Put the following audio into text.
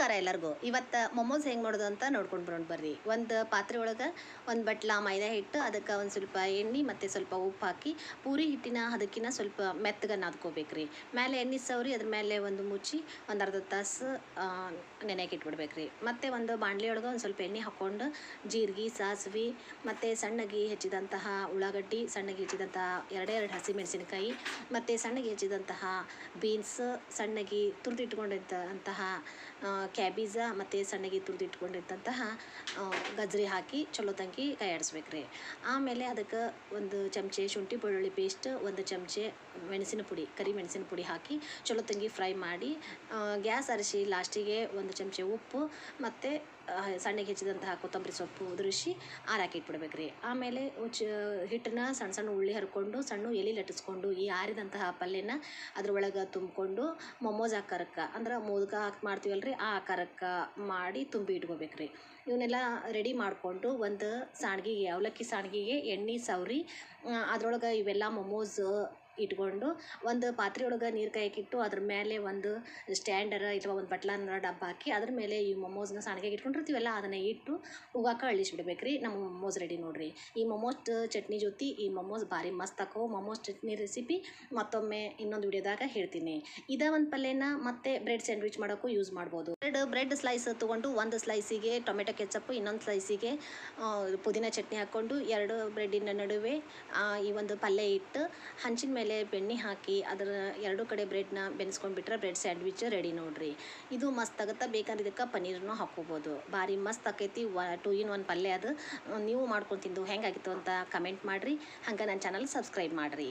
ನಮಸ್ಕಾರ ಎಲ್ಲರಿಗೂ. ಇವತ್ತು ಮೊಮೋಸ್ ಹೆಂಗೆ ಮಾಡೋದು ಅಂತ ನೋಡ್ಕೊಂಡು ಬರೋಣ ಬರ್ರಿ. ಒಂದು ಪಾತ್ರೆ ಒಳಗೆ ಒಂದು ಬಟ್ಲ ಮೈದಾ ಹಿಟ್ಟು, ಅದಕ್ಕೆ ಒಂದು ಸ್ವಲ್ಪ ಎಣ್ಣೆ ಮತ್ತು ಸ್ವಲ್ಪ ಉಪ್ಪು ಹಾಕಿ, ಪೂರಿ ಹಿಟ್ಟಿನ ಅದಕ್ಕಿನ ಸ್ವಲ್ಪ ಮೆತ್ತಗೆ ನಾದ್ಕೋಬೇಕ್ರಿ ಮೇಲೆ ಎಣ್ಣೆ ಸವರಿ, ಅದ್ರ ಮೇಲೆ ಒಂದು ಮುಚ್ಚಿ, ಒಂದು ಅರ್ಧ ತಾಸು ನೆನೆಗೆ ಇಟ್ಬಿಡ್ಬೇಕು ರೀ ಮತ್ತು ಒಂದು ಬಾಂಡ್ಲಿ ಒಳಗೆ ಒಂದು ಸ್ವಲ್ಪ ಎಣ್ಣೆ ಹಾಕ್ಕೊಂಡು, ಜೀರಿಗೆ, ಸಾಸಿವೆ, ಮತ್ತು ಸಣ್ಣಗೆ ಹೆಚ್ಚಿದಂತಹ ಉಳ್ಳಾಗಡ್ಡಿ, ಸಣ್ಣಗೆ ಹೆಚ್ಚಿದಂತಹ ಎರಡೇ ಎರಡು ಹಸಿಮೆಣಸಿನಕಾಯಿ, ಮತ್ತು ಸಣ್ಣಗೆ ಹೆಚ್ಚಿದಂತಹ ಬೀನ್ಸ್, ಸಣ್ಣಗೆ ತುರಿದಿಟ್ಕೊಂಡಿದ್ದಂತಹ ಕ್ಯಾಬೀಜ ಮತ್ತು ಸಣ್ಣಗೆ ತುರಿದಿಟ್ಕೊಂಡಿದ್ದಂತಹ ಗಜ್ರಿ ಹಾಕಿ ಚಲೋ ತಂಗಿ ಕೈಯಾಡಿಸ್ಬೇಕು ರೀ ಆಮೇಲೆ ಅದಕ್ಕೆ ಒಂದು ಚಮಚೆ ಶುಂಠಿ ಬೆಳ್ಳುಳ್ಳಿ ಪೇಸ್ಟ್ ಒಂದು ಚಮಚೆ ಮೆಣಸಿನ ಪುಡಿ, ಕರಿ ಮೆಣಸಿನ ಪುಡಿ ಹಾಕಿ ಚಲೋ ತಂಗಿ ಫ್ರೈ ಮಾಡಿ ಗ್ಯಾಸ್ ಅರಿಸಿ ಲಾಸ್ಟಿಗೆ ಒಂದು ಚಮಚೆ ಉಪ್ಪು ಮತ್ತು ಸಣ್ಣಗೆ ಹೆಚ್ಚಿದಂತಹ ಕೊತ್ತಂಬರಿ ಸೊಪ್ಪು ಉದುರಿಸಿ ಆರಾಕಿ ಇಟ್ಬಿಡ್ಬೇಕ್ರಿ. ಆಮೇಲೆ ಚ, ಹಿಟ್ಟನ್ನ ಸಣ್ಣ ಸಣ್ಣ ಉಳ್ಳಿ ಹರ್ಕೊಂಡು ಸಣ್ಣ ಎಲೆ ಲಟ್ಟಿಸ್ಕೊಂಡು ಈ ಆರಿದಂತಹ ಪಲ್ಯನ ಅದ್ರೊಳಗೆ ತುಂಬಿಕೊಂಡು ಮೊಮೋಸ್ ಆಕಾರಕ್ಕೆ, ಅಂದ್ರೆ ಮೋದಕ ಹಾಕಿ ಮಾಡ್ತೀವಲ್ರಿ, ಆ ಆಕಾರಕ್ಕೆ ಮಾಡಿ ತುಂಬಿ ಇಟ್ಕೋಬೇಕು ರೀ ಇವನ್ನೆಲ್ಲ ರೆಡಿ ಮಾಡಿಕೊಂಡು ಒಂದು ಸಾಣ್ಗಿಗೆ, ಅವಲಕ್ಕಿ ಸಾಣ್ಗಿಗೆ ಎಣ್ಣೆ, ಸವರಿ ಅದ್ರೊಳಗೆ ಇವೆಲ್ಲ ಮೊಮೋಸ್ ಇಟ್ಕೊಂಡು ಒಂದು ಪಾತ್ರೆ ಒಳಗೆ ನೀರು ಕಾಯಕ್ಕಿಟ್ಟು ಅದ್ರ ಮೇಲೆ ಒಂದು ಸ್ಟ್ಯಾಂಡರ ಅಥವಾ ಒಂದು ಬಟ್ಲನ್ನ ಡಬ್ಬ ಹಾಕಿ ಅದ್ರ ಮೇಲೆ ಈ ಮೊಮೋಸ್ನ ಸಾಣಿಗೆಗೆ ಇಟ್ಕೊಂಡಿರ್ತೀವಲ್ಲ, ಅದನ್ನು ಇಟ್ಟು ಹೂವಾಕ ಅಳಿಸ್ಬಿಡ್ಬೇಕು ರೀ ನಮ್ಮ ಮೊಮೋಸ್ ರೆಡಿ ನೋಡ್ರಿ. ಈ ಮೊಮೋಸ್ ಚಟ್ನಿ ಜೊತೆ ಈ ಮೊಮೋಸ್ ಭಾರಿ ಮಸ್ತ್ ಹಾಕೋ ಮೊಮೋಸ್ ಚಟ್ನಿ ರೆಸಿಪಿ ಮತ್ತೊಮ್ಮೆ ಇನ್ನೊಂದು ವಿಡಿಯೋದಾಗ ಹೇಳ್ತೀನಿ. ಇದ ಒಂದು ಪಲ್ಯನ ಮತ್ತೆ ಬ್ರೆಡ್ ಸ್ಯಾಂಡ್ವಿಚ್ ಮಾಡೋಕ್ಕೂ ಯೂಸ್ ಮಾಡ್ಬೋದು. ಎರಡು ಬ್ರೆಡ್ ಸ್ಲೈಸ್ ತೊಗೊಂಡು ಒಂದು ಸ್ಲೈಸಿಗೆ ಟೊಮೆಟೊ ಕೆಚಪ್ ಇನ್ನೊಂದು ಸ್ಲೈಸಿಗೆ ಪುದೀನ ಚಟ್ನಿ ಹಾಕ್ಕೊಂಡು ಎರಡು ಬ್ರೆಡ್ಡಿನ ನಡುವೆ ಈ ಒಂದು ಪಲ್ಯ ಇಟ್ಟು ಹಂಚಿನ ಮೇಲೆ ಬೆಣ್ಣೆ ಹಾಕಿ ಅದರ ಎರಡು ಕಡೆ ಬ್ರೆಡ್ನ ಬೆನ್ಸ್ಕೊಂಡ್ಬಿಟ್ರೆ ಬ್ರೆಡ್ ಸ್ಯಾಂಡ್ವಿಚ್ ರೆಡಿ ನೋಡ್ರಿ. ಇದು ಮಸ್ತ್ ಆಗುತ್ತೆ? ಬೇಕಾದ್ರೆ ಇದಕ್ಕೆ ಪನ್ನೀರ್ನೂ ಹಾಕೋಬೋದು ಭಾರಿ ಮಸ್ತ್ ಆಕೈತಿ. ವ ಟೂ ಇನ್ ಒನ್ ಪಲ್ಯ ಅದು. ನೀವು ಮಾಡ್ಕೊಂಡು ತಿಂದು ಹೆಂಗಾಗಿತ್ತು ಅಂತ ಕಮೆಂಟ್ ಮಾಡಿರಿ. ಹಂಗೆ ನನ್ನ ಚಾನಲ್ ಸಬ್ಸ್ಕ್ರೈಬ್ ಮಾಡಿರಿ.